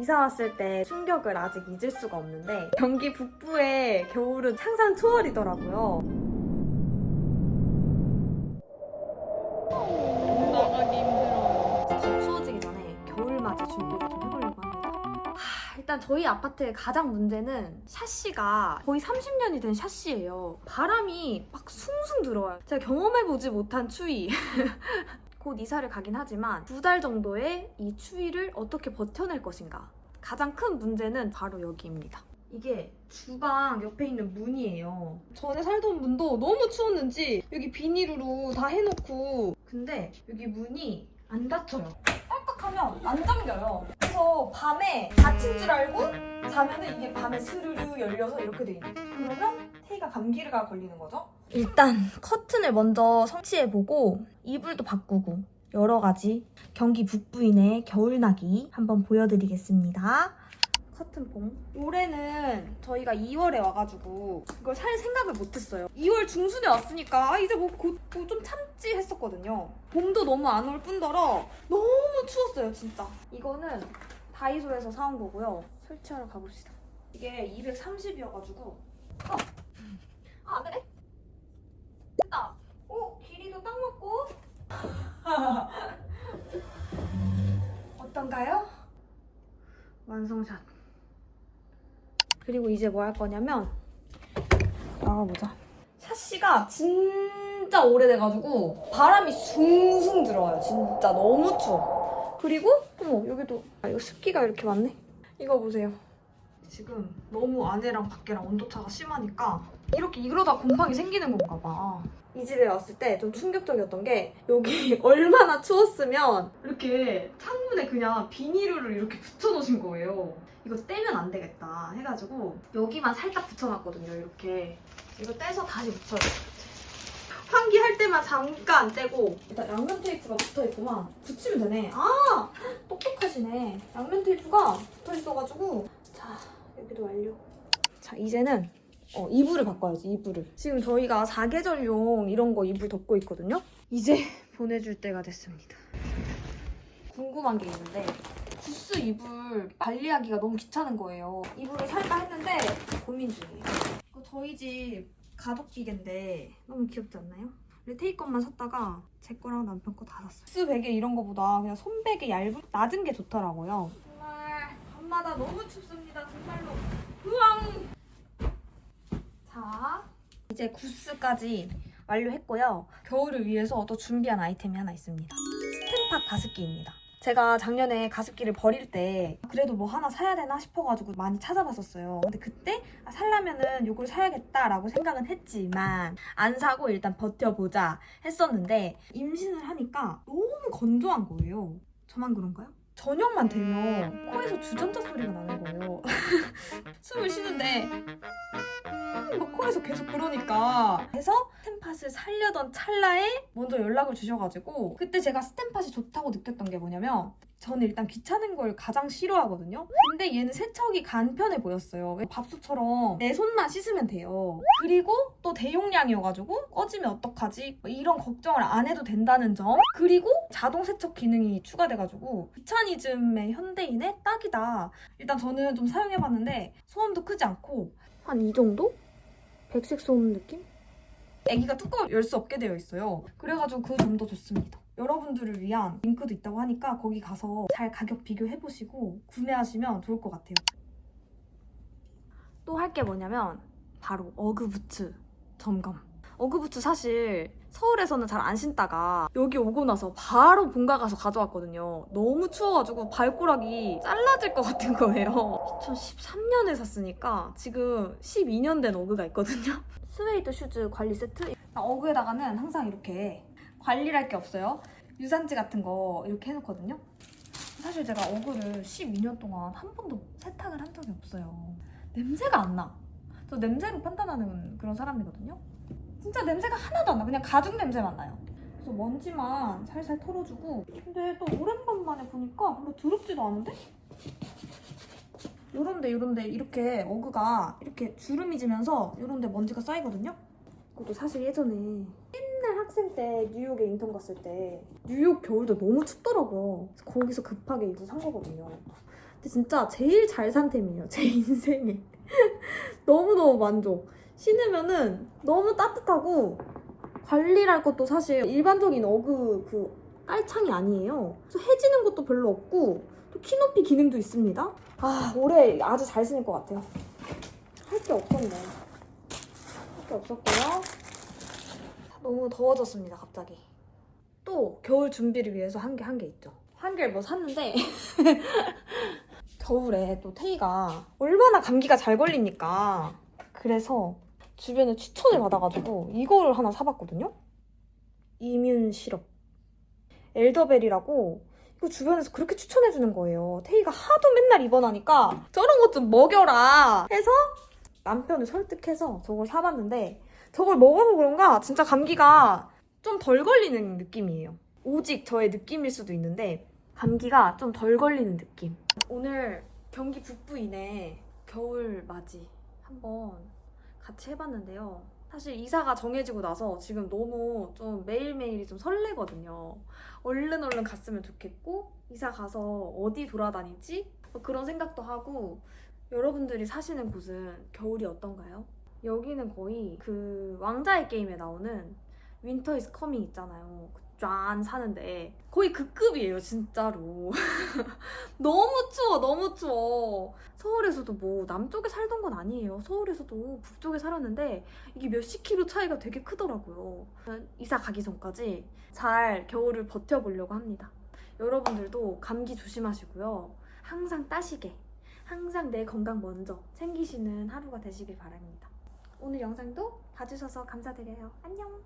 이사 왔을 때 충격을 아직 잊을 수가 없는데 경기 북부의 겨울은 상상 초월이더라고요. 나가기 힘들어. 더 추워지기 전에 겨울맞이 준비를 좀 해보려고 합니다. 하, 일단 저희 아파트의 가장 문제는 샤시가 거의 30년이 된 샤시예요. 바람이 막 숭숭 들어와요. 제가 경험해보지 못한 추위. 곧 이사를 가긴 하지만 두 달 정도의 이 추위를 어떻게 버텨낼 것인가. 가장 큰 문제는 바로 여기입니다. 이게 주방 옆에 있는 문이에요. 전에 살던 문도 너무 추웠는지 여기 비닐으로 다 해놓고 근데 여기 문이 안 닫혀요. 깜빡하면 안 잠겨요. 그래서 밤에 닫힌 줄 알고 자면은 이게 밤에 스르르 열려서 이렇게 돼 있는. 그러면 테이가 감기가 걸리는 거죠. 일단 커튼을 먼저 설치해보고 이불도 바꾸고 여러 가지 경기 북부인의 겨울나기 한번 보여드리겠습니다. 커튼봉. 올해는 저희가 2월에 와가지고 이걸 살 생각을 못했어요. 2월 중순에 왔으니까 아, 이제 뭐곧좀 참지 했었거든요. 봄도 너무 안 올 뿐더러 너무 추웠어요, 진짜. 이거는 다이소에서 사온 거고요. 설치하러 가봅시다. 이게 230이어가지고. 어. 아, 안 되네? 됐다. 오, 길이도 딱 맞고. 어떤가요? 완성샷. 그리고 이제 뭐 할 거냐면 나가보자. 샤시가 진짜 오래돼가지고 바람이 숭숭 들어와요. 진짜 너무 추워. 그리고 어머 여기도 아, 이거 습기가 이렇게 많네. 이거 보세요. 지금 너무 안에랑 밖이랑 온도차가 심하니까 이렇게 이러다 곰팡이 생기는 건가 봐. 이 집에 왔을 때 좀 충격적이었던 게 여기 얼마나 추웠으면 이렇게 창문에 그냥 비닐을 이렇게 붙여놓으신 거예요. 이거 떼면 안 되겠다 해가지고 여기만 살짝 붙여놨거든요. 이렇게 이거 떼서 다시 붙여야 돼. 환기 할 때만 잠깐 떼고 일단 양면 테이프가 붙어있구만. 붙이면 되네. 아 똑똑하시네. 양면 테이프가 붙어있어가지고 자 여기도 완료. 자 이제는 어, 이불을 바꿔야지 이불을. 지금 저희가 사계절용 이런 거 이불 덮고 있거든요? 이제 보내줄 때가 됐습니다. 궁금한 게 있는데 구스 이불 관리하기가 너무 귀찮은 거예요. 이불을 살까 했는데 고민 중이에요. 저희 집 가족 비계인데 너무 귀엽지 않나요? 원래 테이 것만 샀다가 제 거랑 남편 거 다 샀어요. 구스 베개 이런 거보다 그냥 손 베개 얇은 낮은 게 좋더라고요. 정말 밤마다 너무 춥습니다 정말로 으앙 자, 이제 구스까지 완료했고요. 겨울을 위해서 또 준비한 아이템이 하나 있습니다. 스탠팟 가습기입니다. 제가 작년에 가습기를 버릴 때 그래도 뭐 하나 사야 되나 싶어가지고 많이 찾아봤었어요. 근데 그때 아, 살려면은 이걸 사야겠다라고 생각은 했지만 안 사고 일단 버텨보자 했었는데 임신을 하니까 너무 건조한 거예요. 저만 그런가요? 저녁만 되면 코에서 주전자 소리가 나는 거예요. 숨을 쉬는데 막 코에서 계속 그러니까 그래서 스탠팟을 살려던 찰나에 먼저 연락을 주셔가지고 그때 제가 스탠팟이 좋다고 느꼈던 게 뭐냐면 저는 일단 귀찮은 걸 가장 싫어하거든요. 근데 얘는 세척이 간편해 보였어요. 밥솥처럼 내 손만 씻으면 돼요. 그리고 또 대용량이어가지고 꺼지면 어떡하지? 뭐 이런 걱정을 안 해도 된다는 점. 그리고 자동 세척 기능이 추가돼가지고 귀차니즘의 현대인의 딱이다. 일단 저는 좀 사용해봤는데 소음도 크지 않고 한 이 정도? 백색 소음 느낌? 애기가 뚜껑을 열 수 없게 되어 있어요. 그래가지고 그 점도 좋습니다. 여러분들을 위한 링크도 있다고 하니까 거기 가서 잘 가격 비교해보시고 구매하시면 좋을 것 같아요. 또 할 게 뭐냐면 바로 어그부츠 점검. 어그부츠 사실 서울에서는 잘 안 신다가 여기 오고 나서 바로 본가 가서 가져왔거든요. 너무 추워가지고 발가락이 잘라질 것 같은 거예요. 2013년에 샀으니까 지금 12년 된 어그가 있거든요. 스웨이드 슈즈 관리 세트. 어그에다가는 항상 이렇게 관리를 할게 없어요. 유산지 같은 거 이렇게 해놓거든요. 사실 제가 어그를 12년 동안 한 번도 세탁을 한 적이 없어요. 냄새가 안 나. 저 냄새로 판단하는 그런 사람이거든요. 진짜 냄새가 하나도 안 나. 그냥 가죽 냄새만 나요. 그래서 먼지만 살살 털어주고. 근데 또 오랜만에 보니까 별로 더럽지도 않은데? 요런데 요런데 이렇게 어그가 이렇게 주름이 지면서 요런데 먼지가 쌓이거든요. 그것도 사실 예전에 학생 때 뉴욕에 인턴 갔을 때 뉴욕 겨울도 너무 춥더라고요. 그래서 거기서 급하게 이거 산 거거든요. 근데 진짜 제일 잘 산 템이에요. 제 인생에. 너무너무 만족. 신으면은 너무 따뜻하고 관리할 것도 사실 일반적인 어그 그 깔창이 아니에요. 그래서 해지는 것도 별로 없고 또 키 높이 기능도 있습니다. 아 올해 아주 잘 신을 것 같아요. 할 게 없었네. 할 게 없었고요. 너무 더워졌습니다 갑자기. 또 겨울 준비를 위해서 한개한개 있죠. 한 개를 뭐 샀는데 겨울에 또 테이가 얼마나 감기가 잘 걸리니까 그래서 주변에 추천을 받아가지고 이거를 하나 사봤거든요. 이뮨 시럽 엘더벨이라고 이거 주변에서 그렇게 추천해주는 거예요. 테이가 하도 맨날 입원하니까 저런 것 좀 먹여라 해서 남편을 설득해서 저걸 사봤는데 저걸 먹어서 그런가 진짜 감기가 좀 덜 걸리는 느낌이에요. 오직 저의 느낌일 수도 있는데 감기가 좀 덜 걸리는 느낌. 오늘 경기 북부인에 겨울 맞이 한번 같이 해봤는데요. 사실 이사가 정해지고 나서 지금 너무 좀 매일매일이 좀 설레거든요. 얼른 얼른 갔으면 좋겠고 이사 가서 어디 돌아다니지? 뭐 그런 생각도 하고 여러분들이 사시는 곳은 겨울이 어떤가요? 여기는 거의 그 왕자의 게임에 나오는 윈터 이즈 커밍 있잖아요. 그짠 사는데 거의 그 급이에요, 진짜로. 너무 추워, 너무 추워. 서울에서도 뭐 남쪽에 살던 건 아니에요. 서울에서도 북쪽에 살았는데 이게 몇십 킬로 차이가 되게 크더라고요. 이사 가기 전까지 잘 겨울을 버텨보려고 합니다. 여러분들도 감기 조심하시고요. 항상 따시게, 항상 내 건강 먼저 챙기시는 하루가 되시길 바랍니다. 오늘 영상도 봐주셔서 감사드려요. 안녕!